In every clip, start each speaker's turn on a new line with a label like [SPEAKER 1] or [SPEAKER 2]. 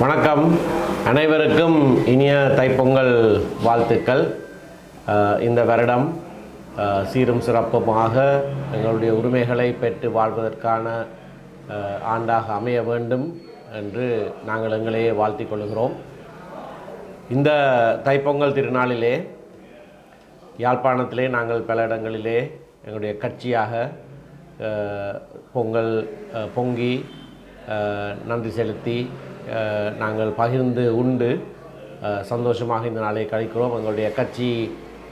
[SPEAKER 1] வணக்கம். அனைவருக்கும் இனிய தைப்பொங்கல் வாழ்த்துக்கள். இந்த வருடம் சீரும் சிறப்புமாக எங்களுடைய உரிமைகளை பெற்று வாழ்வதற்கான ஆண்டாக அமைய வேண்டும் என்று நாங்கள் எங்களையே வாழ்த்திக் கொள்கிறோம். இந்த தைப்பொங்கல் திருநாளிலே யாழ்ப்பாணத்திலே நாங்கள் பல இடங்களிலே எங்களுடைய கட்சியாக பொங்கல் பொங்கி நன்றி செலுத்தி நாங்கள் பகிர்ந்து உண்டு. சந்தோஷமாக இந்த நாளை கழிக்கிறோம். எங்களுடைய கட்சி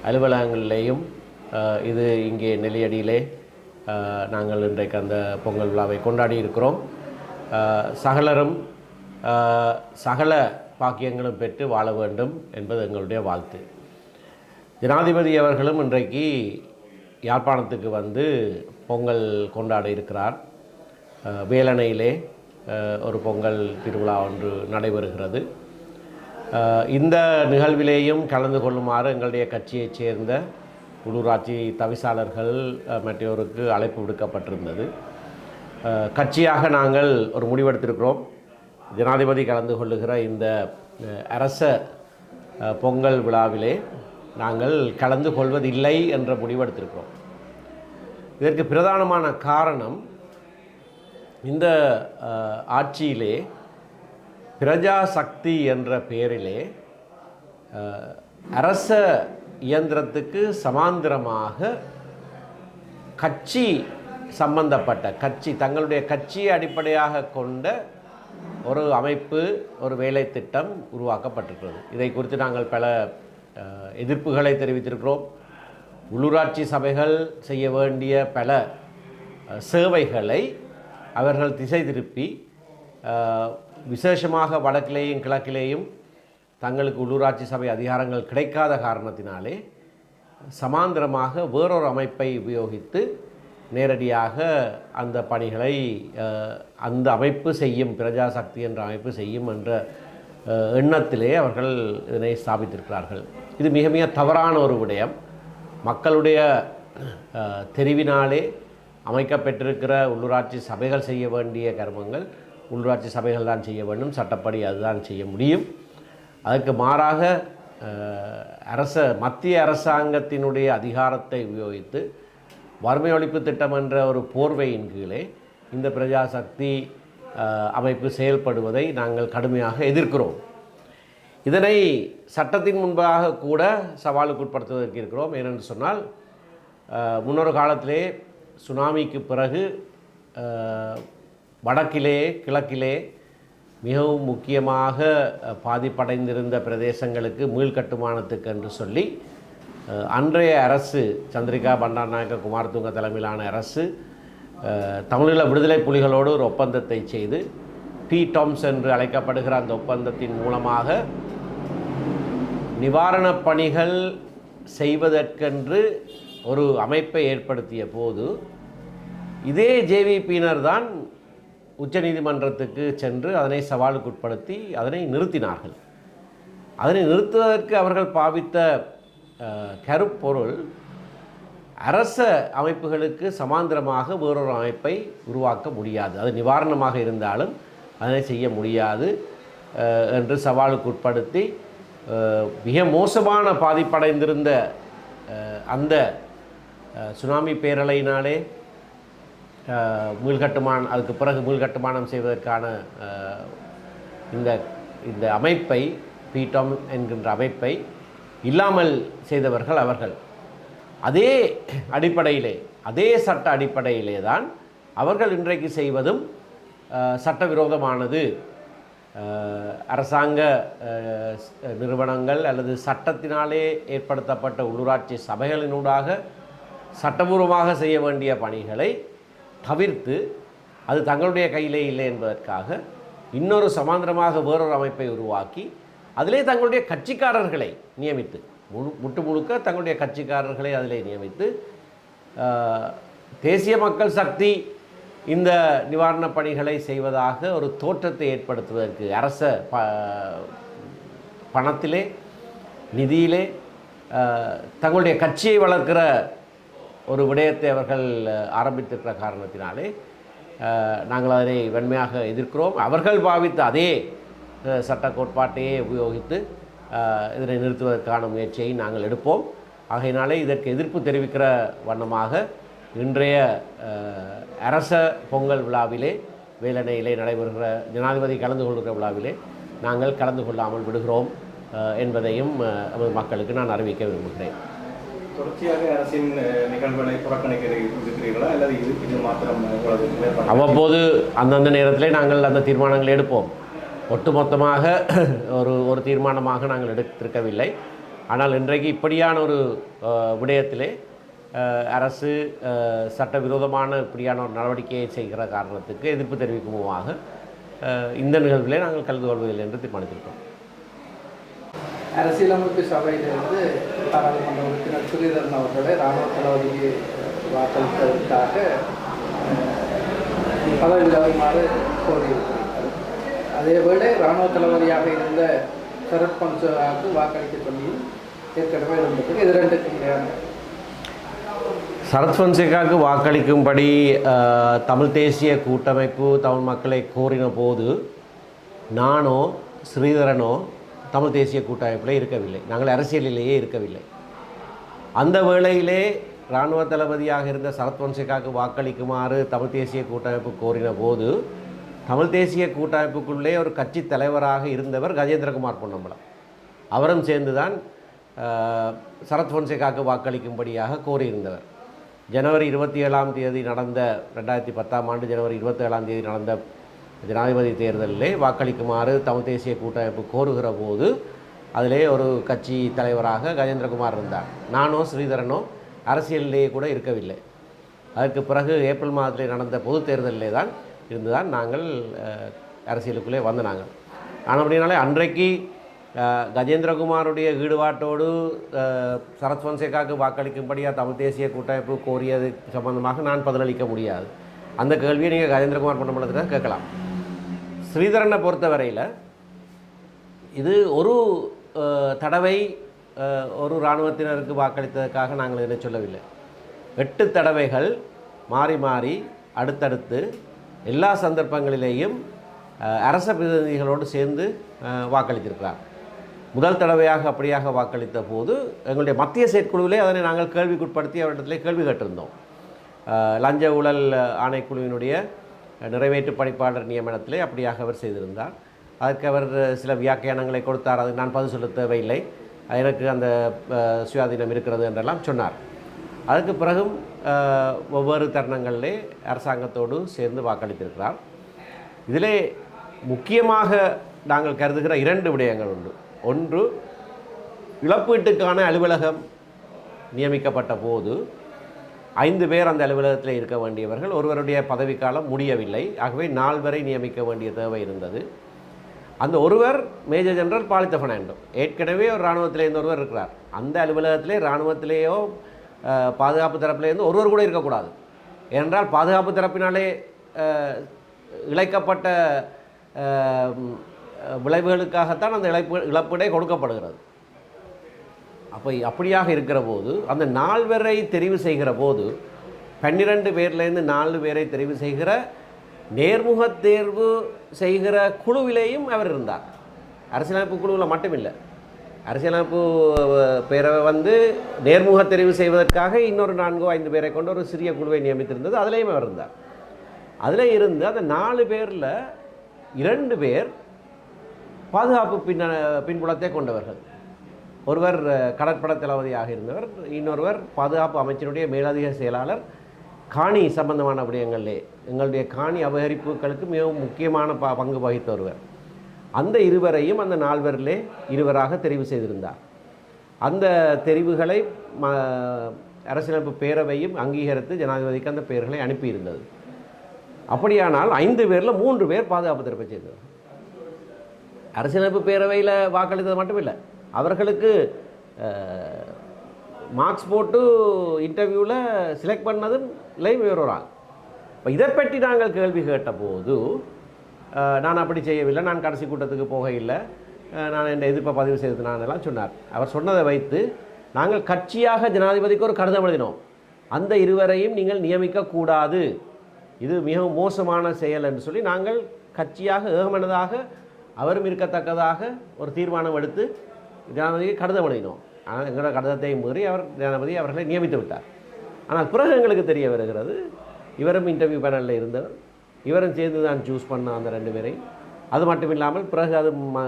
[SPEAKER 1] அலுவலகங்களிலேயும் இது இங்கே நெல்லியடியிலே நாங்கள் இன்றைக்கு அந்த பொங்கல் விழாவை கொண்டாடி இருக்கிறோம். சகலரும் சகல பாக்கியங்களும் பெற்று வாழ வேண்டும் என்பது எங்களுடைய வாழ்த்து. ஜனாதிபதி அவர்களும் இன்றைக்கு யாழ்ப்பாணத்துக்கு வந்து பொங்கல் கொண்டாட இருக்கிறார். வேலணையிலே ஒரு பொங்கல் திருவிழா ஒன்று நடைபெறுகிறது. இந்த நிகழ்விலேயும் கலந்து கொள்ளுமாறு எங்களுடைய கட்சியைச் சேர்ந்த உள்ளூராட்சி தவிசாளர்கள் அஹ், மற்றோருக்கு அழைப்பு விடுக்கப்பட்டிருந்தது. கட்சியாக நாங்கள் ஒரு முடிவெடுத்திருக்கிறோம். ஜனாதிபதி கலந்து கொள்ளுகிற இந்த அரச பொங்கல் விழாவிலே நாங்கள் கலந்து கொள்வதில்லை என்ற முடிவெடுத்திருக்கிறோம். இதற்கு பிரதானமான காரணம் இந்த ஆட்சியிலே பிரஜா சக்தி என்ற பெயரிலே அரச இயந்திரத்துக்கு சமாந்திரமாக கட்சி சம்பந்தப்பட்ட கட்சி தங்களுடைய கட்சியை அடிப்படையாக கொண்ட ஒரு அமைப்பு ஒரு வேலை திட்டம் உருவாக்கப்பட்டிருக்கிறது. இதை குறித்து நாங்கள் பல எதிர்ப்புகளை தெரிவித்திருக்கிறோம். உள்ளூராட்சி சபைகள் செய்ய வேண்டிய பல சேவைகளை அவர்கள் திசை திருப்பி விசேஷமாக வடக்கிலேயும் கிழக்கிலேயும் தங்களுக்கு உள்ளூராட்சி சபை அதிகாரங்கள் கிடைக்காத காரணத்தினாலே சமாந்திரமாக வேறொரு அமைப்பை உபயோகித்து நேரடியாக அந்த பணிகளை அந்த அமைப்பு செய்யும் பிரஜாசக்தி என்ற அமைப்பு செய்யும் என்ற எண்ணத்திலே அவர்கள் இதனை ஸ்தாபித்திருக்கிறார்கள். இது மிக மிக தவறான ஒரு விடயம். மக்களுடைய தெரிவினாலே அமைக்கப்பெற்றிருக்கிற உள்ளூராட்சி சபைகள் செய்ய வேண்டிய கர்மங்கள் உள்ளூராட்சி சபைகள் தான் செய்ய வேண்டும். சட்டப்படி அதுதான் செய்ய முடியும். அதுக்கு மாறாக அரச மத்திய அரசாங்கத்தினுடைய அதிகாரத்தை உபயோகித்து வறுமை ஒழிப்பு திட்டம் என்ற ஒரு போர்வையின் கீழே இந்த பிரஜாசக்தி அமைப்பு செயல்படுவதை நாங்கள் கடுமையாக எதிர்க்கிறோம். இதனை சட்டத்தின் முன்பாக கூட சவாலுக்கு உட்படுத்துவதற்கு இருக்கிறோம். ஏனென்று சொன்னால் முன்னொரு காலத்திலே சுனாமிக்கு பிறகு வடக்கிலே கிழக்கிலே மிகவும் முக்கியமாக பாதிப்படைந்திருந்த பிரதேசங்களுக்கு மீள்கட்டுமானத்துக்கு என்று சொல்லி அன்றைய அரசு சந்திரிகா பண்டாநாயக்க குமாரதுங்க தலைமையிலான அரசு தமிழீழ விடுதலை புலிகளோடு ஒரு ஒப்பந்தத்தை செய்து பி டாம்ஸ் என்று அழைக்கப்படுகிற அந்த ஒப்பந்தத்தின் மூலமாக நிவாரணப் பணிகள் செய்வதற்கென்று ஒரு அமைப்பை ஏற்படுத்திய போது இதே ஜேவிபியினர் தான் உச்சநீதிமன்றத்துக்கு சென்று அதனை சவாலுக்கு உட்படுத்தி அதனை நிறுத்தினார்கள். அதனை நிறுத்துவதற்கு அவர்கள் பாவித்த கருப்பொருள் அரச அமைப்புகளுக்கு சமாந்திரமாக வேறொரு அமைப்பை உருவாக்க முடியாது. அது நிவாரணமாக இருந்தாலும் அதனை செய்ய முடியாது என்று சவாலுக்கு உட்படுத்தி மிக மோசமான பாதிப்படைந்திருந்த அந்த சுனாமி பேரலையினாலே அஹ், மீள்கட்டுமானம் அதுக்கு பிறகு மீள்கட்டுமானம் செய்வதற்கான இந்த இந்த அமைப்பை பீட்டம் என்கின்ற அமைப்பை இல்லாமல் செய்தவர்கள் அவர்கள். அதே அடிப்படையிலே அதே சட்ட அடிப்படையிலே தான் அவர்கள் இன்றைக்கு செய்வதும் சட்டவிரோதமானது. அரசாங்க நிறுவனங்கள் அல்லது சட்டத்தினாலே ஏற்படுத்தப்பட்ட உள்ளூராட்சி சபைகளினூடாக சட்டபூர்வமாக செய்ய வேண்டிய பணிகளை தவிர்த்து அது தங்களுடைய கையிலே இல்லை என்பதற்காக இன்னொரு சமாந்திரமாக வேறொரு அமைப்பை உருவாக்கி அதிலே தங்களுடைய கட்சிக்காரர்களை நியமித்து முழு முட்டு முழுக்க தங்களுடைய கட்சிக்காரர்களை அதிலே நியமித்து தேசிய மக்கள் சக்தி இந்த நிவாரணப் பணிகளை செய்வதாக ஒரு தோற்றத்தை ஏற்படுத்துவதற்கு அரச ப பணத்திலே நிதியிலே தங்களுடைய கட்சியை வளர்க்கிற ஒரு விடயத்தை அவர்கள் ஆரம்பித்திருக்கிற காரணத்தினாலே நாங்கள் அதனை வன்மையாக எதிர்க்கிறோம். அவர்கள் பாவித்த அதே சட்ட கோட்பாட்டையே உபயோகித்து இதனை நிறுத்துவதற்கான முயற்சியை நாங்கள் எடுப்போம். ஆகையினாலே இதற்கு எதிர்ப்பு தெரிவிக்கிற வண்ணமாக இன்றைய அரச பொங்கல் விழாவிலே வேலனையிலே நடைபெறுகிற ஜனாதிபதி கலந்து கொள்கிற விழாவிலே நாங்கள் கலந்து கொள்ளாமல் விடுகிறோம் என்பதையும் அஹ், மக்களுக்கு நான் அறிவிக்க விரும்புகிறேன்.
[SPEAKER 2] தொடர்ச்சியாக அரசின் நிகழ்வுகளை புறக்கணிக்க அல்லது இது இது மாத்திரம்
[SPEAKER 1] அவ்வப்போது அந்தந்த நேரத்தில் நாங்கள் அந்த தீர்மானங்களை எடுப்போம். ஒட்டுமொத்தமாக ஒரு ஒரு தீர்மானமாக நாங்கள் எடுத்திருக்கவில்லை. ஆனால் இன்றைக்கு இப்படியான ஒரு விடயத்திலே அரசு சட்டவிரோதமான இப்படியான ஒரு நடவடிக்கையை செய்கிற காரணத்துக்கு எதிர்ப்பு தெரிவிக்குமாக இந்த நிகழ்விலே நாங்கள் கலந்து கொள்வதில்லை என்று தீர்மானித்திருக்கோம்
[SPEAKER 3] அரசியலமைப்பு சபையிலிருந்து பாராளுமன்ற உறுப்பினர் சுரீதரன் அவர்களை இராணுவ தளபதிக்கு வாக்களித்ததற்காக பதவி விலகுமாறு கோரியிருக்கிறார்கள். அதேவேளை இராணுவ தளபதியாக இருந்த சரத் பன்சோவுக்கு வாக்களிக்க சொல்லி ஏற்கனவே இருந்தது இது ரெண்டுக்கும்
[SPEAKER 1] சரத் பன்சேகாவுக்கு வாக்களிக்கும்படி தமிழ் தேசிய கூட்டமைப்பு தமிழ் மக்களை கோரின போது நானோ ஸ்ரீதரனோ தமிழ் தேசிய கூட்டமைப்பில் இருக்கவில்லை. நாங்கள் அரசியலிலேயே இருக்கவில்லை. அந்த வேளையிலே இராணுவ தளபதியாக இருந்த சரத்வன்சிகாவுக்கு வாக்களிக்குமாறு தமிழ் தேசிய கூட்டமைப்பு கோரின போது தமிழ் தேசிய கூட்டமைப்புக்குள்ளே ஒரு கட்சி தலைவராக இருந்தவர் கஜேந்திரகுமார் பொன்னம்பலம். அவரும் சேர்ந்து தான் சரத் பொன்சேகாவுக்கு வாக்களிக்கும்படியாக கோரியிருந்தவர். ஜனவரி இருபத்தி ஏழாம் தேதி நடந்த ரெண்டாயிரத்தி பத்தாம் ஆண்டு ஜனவரி இருபத்தி ஏழாம் தேதி நடந்த ஜனாதிபதி தேர்தலிலே வாக்களிக்குமாறு தமிழ் தேசிய கூட்டமைப்பு கோருகிற போது அதிலே ஒரு கட்சி தலைவராக கஜேந்திரகுமார் இருந்தார். நானோ ஸ்ரீதரனோ அரசியலிலேயே கூட இருக்கவில்லை. அதற்கு பிறகு ஏப்ரல் மாதத்தில் நடந்த பொது தேர்தலிலே தான் இருந்து தான் நாங்கள் அரசியலுக்குள்ளே வந்த நாங்கள். ஆனால் அப்படினாலே அன்றைக்கு கஜேந்திரகுமாருடைய ஈடுபாட்டோடு சரத் பொன்சேகாவுக்கு வாக்களிக்கும்படியாக தமிழ் தேசிய கூட்டமைப்பு கோரியது சம்பந்தமாக நான் பதிலளிக்க முடியாது. அந்த கேள்வியை நீங்கள் கஜேந்திரகுமார் பொன்னம்பலத்தில் கேட்கலாம். ஸ்ரீதரனை பொறுத்தவரையில் இது ஒரு தடவை ஒரு இராணுவத்தினருக்கு வாக்களித்ததற்காக நாங்கள் இதனை சொல்லவில்லை. எட்டு தடவைகள் மாறி மாறி அடுத்தடுத்து எல்லா சந்தர்ப்பங்களிலேயும் அரச பிரதிநிதிகளோடு சேர்ந்து வாக்களித்திருக்கிறார். முதல் தடவையாக அப்படியாக வாக்களித்த போது எங்களுடைய மத்திய செயற்குழுவிலே அதனை நாங்கள் கேள்விக்குட்படுத்தி அவரிடத்திலே கேள்வி கேட்டிருந்தோம். லஞ்ச ஊழல் ஆணைக்குழுவினுடைய நிறைவேற்று பணிப்பாளர் நியமனத்திலே அப்படியாக அவர் செய்திருந்தார். அதற்கு அவர் சில வியாக்கியானங்களை கொடுத்தார். அதுக்கு நான் பதில் சொல்ல தேவையில்லை. எனக்கு அந்த சுயாதீனம் இருக்கிறது என்றெல்லாம் சொன்னார். அதுக்கு பிறகும் ஒவ்வொரு தருணங்களிலே அரசாங்கத்தோடு சேர்ந்து வாக்களித்திருக்கிறார். இதிலே முக்கியமாக நாங்கள் கருதுகிற இரண்டு விடயங்கள் உண்டு. ஒன்று இழப்பீட்டுக்கான அலுவலகம் நியமிக்கப்பட்ட போது ஐந்து பேர் அந்த அலுவலகத்தில் இருக்க வேண்டியவர்கள் ஒருவருடைய பதவிக்காலம் முடியவில்லை. ஆகவே நால்வரை நியமிக்க வேண்டிய தேவை இருந்தது. அந்த ஒருவர் மேஜர் ஜெனரல் பாலித்த பெர்னாண்டோ ஏற்கனவே ஒரு இராணுவத்தில் ஒருவர் இருக்கிறார். அந்த அலுவலகத்திலே இராணுவத்திலேயோ பாதுகாப்பு தரப்பிலேருந்து ஒருவர் கூட இருக்கக்கூடாது. ஏனென்றால் பாதுகாப்பு தரப்பினாலே இழைக்கப்பட்ட விளைவுகளுக்காகத்தான் அந்த இழப்பு இழப்பீடே கொடுக்கப்படுகிறது. அப்போ அப்படியாக இருக்கிற போது அந்த நால்வரை தெரிவு செய்கிற போது பன்னிரண்டு பேர்லேருந்து நாலு பேரை தெரிவு செய்கிற நேர்முக தேர்வு செய்கிற குழுவிலேயும் அவர் இருந்தார். அரசியலமைப்பு குழுவில் மட்டுமில்லை. அரசியலமைப்பு பேரவை வந்து நேர்முக தெரிவு செய்வதற்காக இன்னொரு நான்கோ ஐந்து பேரை கொண்டு ஒரு சிறிய குழுவை நியமித்திருந்தது. அதுலேயும் அவர் இருந்தார். அதில் இருந்து அந்த நாலு பேரில் இரண்டு பேர் பாதுகாப்பு பின்ன பின்புலத்தை கொண்டவர்கள். ஒருவர் கடற்பட கடற்படை தளபதியாக இருந்தவர் இன்னொருவர் பாதுகாப்பு அமைச்சருடைய மேலதிக செயலாளர். காணி சம்பந்தமான விடயங்களிலே எங்களுடைய காணி அபகரிப்புகளுக்கு மிகவும் முக்கியமான ப பங்கு வகித்த ஒருவர். அந்த இருவரையும் அந்த நால்வரிலே இருவராக தெரிவு செய்திருந்தார். அந்த தெரிவுகளை ம அரசியலமைப்பு பேரவையும் அங்கீகரித்து ஜனாதிபதிக்கு அந்த பெயர்களை அனுப்பியிருந்தது. அப்படியானால் ஐந்து பேரில் மூன்று பேர் பாதுகாப்பு தரப்பை சேர்ந்தது அரசியலமைப்பு பேரவையில் வாக்களித்தது மட்டும் இல்லை அவர்களுக்கு மார்க்ஸ் போட்டு இன்டர்வியூவில் செலக்ட் பண்ணதும் லைவ் வேறு இப்போ இதை பற்றி நாங்கள் கேள்வி கேட்டபோது நான் அப்படி செய்யவில்லை நான் கடைசி கூட்டத்துக்கு போகையில்லை. இல்லை நான் என் எதிர்ப்பை பதிவு செய்தது நான் எல்லாம் சொன்னார். அவர் சொன்னதை வைத்து நாங்கள் கட்சியாக ஜனாதிபதிக்கு ஒரு கடிதம் எழுதினோம். அந்த இருவரையும் நீங்கள் நியமிக்கக்கூடாது இது மிகவும் மோசமான செயல் என்று சொல்லி நாங்கள் கட்சியாக ஏகமனதாக அவரும் இருக்கத்தக்கதாக ஒரு தீர்மானம் எடுத்து ஜனாதிபதிக்கு கடிதம் எழுதினோம். ஆனால் எங்களோட கடிதத்தை மீறி அவர் ஜனாதிபதி அவர்களை நியமித்து விட்டார். ஆனால் பிறகு எங்களுக்கு தெரிய வருகிறது இவரும் இன்டர்வியூ பேனலில் இருந்தவர். இவரும் சேர்ந்து தான் சூஸ் பண்ண அந்த ரெண்டு பேரையும். அது மட்டும் இல்லாமல் பிறகு அது ம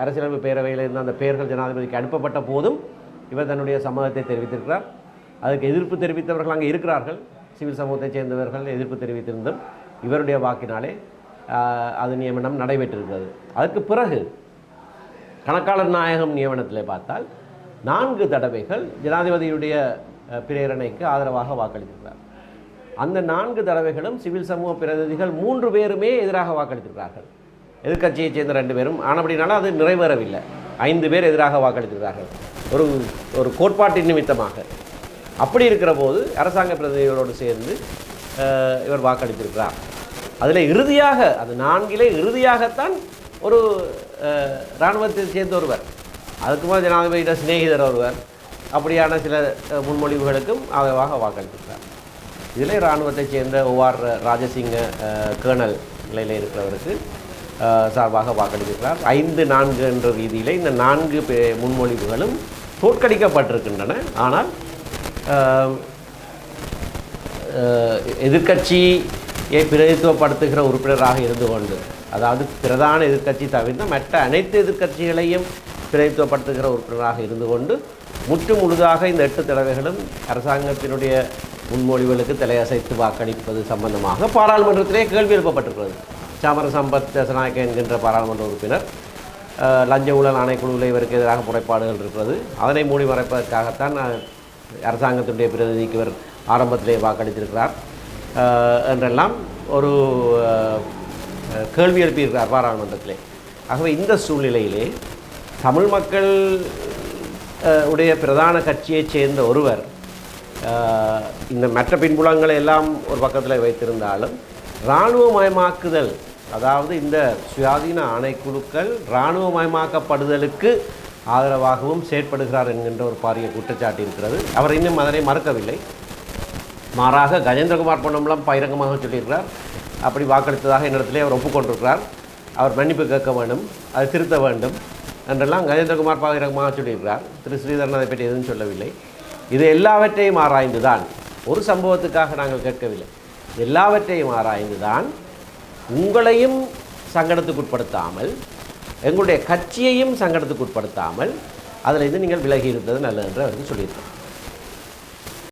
[SPEAKER 1] அரசியலமைப்பு பேரவையில் இருந்த அந்த பெயர்கள் ஜனாதிபதிக்கு அனுப்பப்பட்ட போதும் இவர் தன்னுடைய சம்மதத்தை தெரிவித்திருக்கிறார். அதுக்கு எதிர்ப்பு தெரிவித்தவர்கள் அங்கே இருக்கிறார்கள். சிவில் சமூகத்தைச் சேர்ந்தவர்கள் எதிர்ப்பு தெரிவித்திருந்தும் இவருடைய வாக்கினாலே அது நியமனம் நடைபெற்றிருக்கிறது. அதற்கு பிறகு கணக்காளர் நாயகம் நியமனத்தில் பார்த்தால் நான்கு தடவைகள் ஜனாதிபதியுடைய பிரேரணைக்கு ஆதரவாக வாக்களித்திருக்கிறார். அந்த நான்கு தடவைகளும் சிவில் சமூக பிரதிநிதிகள் மூன்று பேருமே எதிராக வாக்களித்திருக்கிறார்கள். எதிர்கட்சியைச் சேர்ந்த ரெண்டு பேரும். ஆனபடினால அது நிறைவேறவில்லை. ஐந்து பேர் எதிராக வாக்களித்திருக்கிறார்கள். ஒரு ஒரு கோட்பாட்டின் நிமித்தமாக. அப்படி இருக்கிற போது அரசாங்க பிரதிநிதிகளோடு சேர்ந்து இவர் வாக்களித்திருக்கிறார். அதில் இறுதியாக அது நான்கிலே இறுதியாகத்தான் ஒரு இராணுவத்தை சேர்ந்த ஒருவர். அதுக்குமா ஜனாதிபதியிட சிநேகிதர் ஒருவர். அப்படியான சில முன்மொழிவுகளுக்கும் ஆதரவாக வாக்களித்திருக்கிறார். இதில் இராணுவத்தைச் சேர்ந்த ஓஆர் ராஜசிங்க கேர்னல் நிலையில் இருக்கிறவருக்கு சார்பாக வாக்களித்திருக்கிறார். ஐந்து நான்கு என்ற ரீதியில் இந்த நான்கு பே- முன்மொழிவுகளும் தோற்கடிக்கப்பட்டிருக்கின்றன. ஆனால் எதிர்கட்சியை எதிர்க்கட்சியை பிரதித்துவப்படுத்துகிற உறுப்பினராக இருந்து கொண்டு அதாவது பிரதான எதிர்க்கட்சி தவிர்த்த மற்ற அனைத்து எதிர்க்கட்சிகளையும் பிரதித்துவப்படுத்துகிற உறுப்பினராக இருந்து கொண்டு முற்று முழுதாக இந்த எட்டு தடவைகளும் அரசாங்கத்தினுடைய முன்மொழிவுகளுக்கு தலையசைத்து வாக்களிப்பது சம்பந்தமாக பாராளுமன்றத்திலே கேள்வி எழுப்பப்பட்டிருக்கிறது. சாமர சம்பத் தசநாயக்க என்கின்ற பாராளுமன்ற உறுப்பினர் லஞ்ச ஊழல் ஆணைக்குழுவில் இவருக்கு எதிராக முறைப்பாடுகள் இருக்கிறது. அதனை மூடி மறைப்பதற்காகத்தான் அரசாங்கத்தினுடைய பிரதிநிதிக்கு இவர் ஆரம்பத்திலே வாக்களித்திருக்கிறார். என்றெல்லாம் ஒரு கேள்வி எழுப்பியிருக்கிறார் பாராளுமன்றத்திலே ஆகவே இந்த சூழ்நிலையிலே தமிழ் மக்கள் உடைய பிரதான கட்சியைச் சேர்ந்த ஒருவர் இந்த மற்ற பின்புலங்களை எல்லாம் ஒரு பக்கத்தில் வைத்திருந்தாலும் இராணுவமயமாக்குதல் அதாவது இந்த சுயாதீன ஆணைக்குழுக்கள் இராணுவமயமாக்கப்படுதலுக்கு ஆதரவாகவும் செயற்படுகிறார் என்கின்ற ஒரு பாரிய குற்றச்சாட்டு இருக்கிறது. அவர் இன்னும் அதனை மறுக்கவில்லை. மாறாக கஜேந்திரகுமார் பொன்னம்பலம் பகிரங்கமாக சொல்லியிருக்கிறார். அப்படி வாக்களித்ததாக என்னிடத்திலே அவர் ஒப்புக்கொண்டிருக்கிறார். அவர் மன்னிப்பு கேட்க வேண்டும் அதை திருத்த வேண்டும் என்றெல்லாம் கஜேந்திரகுமார் பகிரங்கமாக சொல்லியிருக்கிறார். திரு ஸ்ரீதரன் அதை பற்றி எதுவும் சொல்லவில்லை. இது எல்லாவற்றையும் ஆராய்ந்து தான் ஒரு சம்பவத்துக்காக நாங்கள் கேட்கவில்லை. எல்லாவற்றையும் ஆராய்ந்து தான் உங்களையும் சங்கடத்துக்குட்படுத்தாமல் எங்களுடைய கட்சியையும் சங்கடத்துக்குட்படுத்தாமல் அதில் இருந்து நீங்கள் விலகி இருந்தது நல்லது என்று அவருக்கு சொல்லியிருக்கோம்